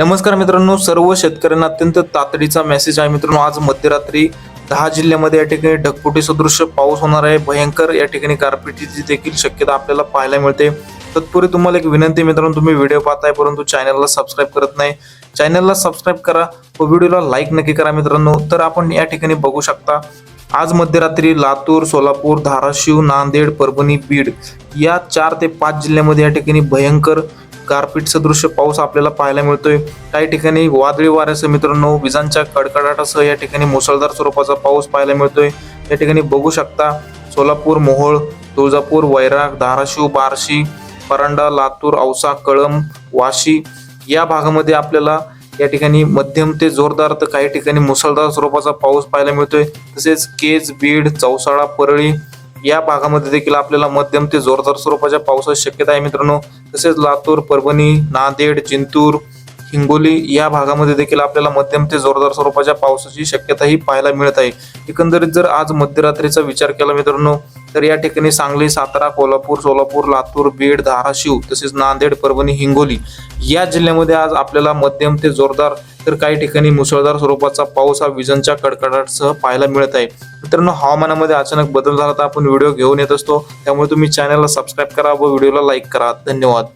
नमस्कार मित्रांनो सर्व शेतकऱ्यांना अत्यंत तातडीचा मेसेज आहे. मित्रांनो आज मध्यरात्री दहा जिल्ह्यामध्ये या ठिकाणी ढगफुटी सदृश्य पाऊस होणार आहे. भयंकर या ठिकाणी गारपिटीची देखील शक्यता आपल्याला पाहायला मिळते. तत्पूर्वी तुम्हाला एक विनंती मित्रांनो तुम्ही व्हिडिओ पाहताय परंतु चॅनलला सबस्क्राईब करत नाही. चॅनलला सबस्क्राईब करा व व्हिडिओला लाईक नक्की करा मित्रांनो. तर आपण या ठिकाणी बघू शकता आज मध्यरात्री लातूर सोलापूर धाराशिव नांदेड परभणी बीड या चार ते पाच जिल्ह्यामध्ये या ठिकाणी भयंकर गारपीट सदृश्य पाऊस आपल्याला पाहायला मिळतोय. काही ठिकाणी वादळी वाऱ्यासह मित्रांनो विजांच्या कडकडाटासह या ठिकाणी मुसळधार स्वरूपाचा पाऊस पाहायला मिळतोय. या ठिकाणी बघू शकता सोलापूर मोहोळ तुळजापूर वैराग धाराशिव बार्शी परांडा लातूर औसा कळंब वाशी या भागामध्ये आपल्याला या ठिकाणी मध्यम ते जोरदार तर काही ठिकाणी मुसळधार स्वरूपाचा पाऊस पाहायला मिळतोय. तसेच केज बीड चौसाळा परळी या भागामध्ये देखील आपल्याला मध्यम ते जोरदार स्वरूपाच्या पावसाची शक्यता आहे मित्रांनो. तसेच लातूर परभणी नांदेड जिंतूर हिंगोली या भागामध्ये देखील आपल्याला मध्यम ते जोरदार स्वरूपाच्या पावसाची शक्यताही पाहायला मिळत आहे. एकंदरीत जर आज मध्यरात्रीचा विचार केला मित्रांनो तर या ठिकाणी सांगली सातारा कोल्हापूर सोलापूर लातूर बीड धाराशिव तसेच नांदेड परभणी हिंगोली या जिल्ह्यामध्ये आज आपल्याला मध्यम ते जोरदार तर काही ठिकाणी मुसळधार स्वरूपाचा पाऊस हा विजांच्या कडकडाटसह पाहायला मिळत आहे. मित्रांनो हवामानामध्ये अचानक बदल झाला तर आपण व्हिडिओ घेऊन येत असतो. त्यामुळे तुम्ही चॅनलला सबस्क्राईब करा व व्हिडिओला लाईक करा. धन्यवाद.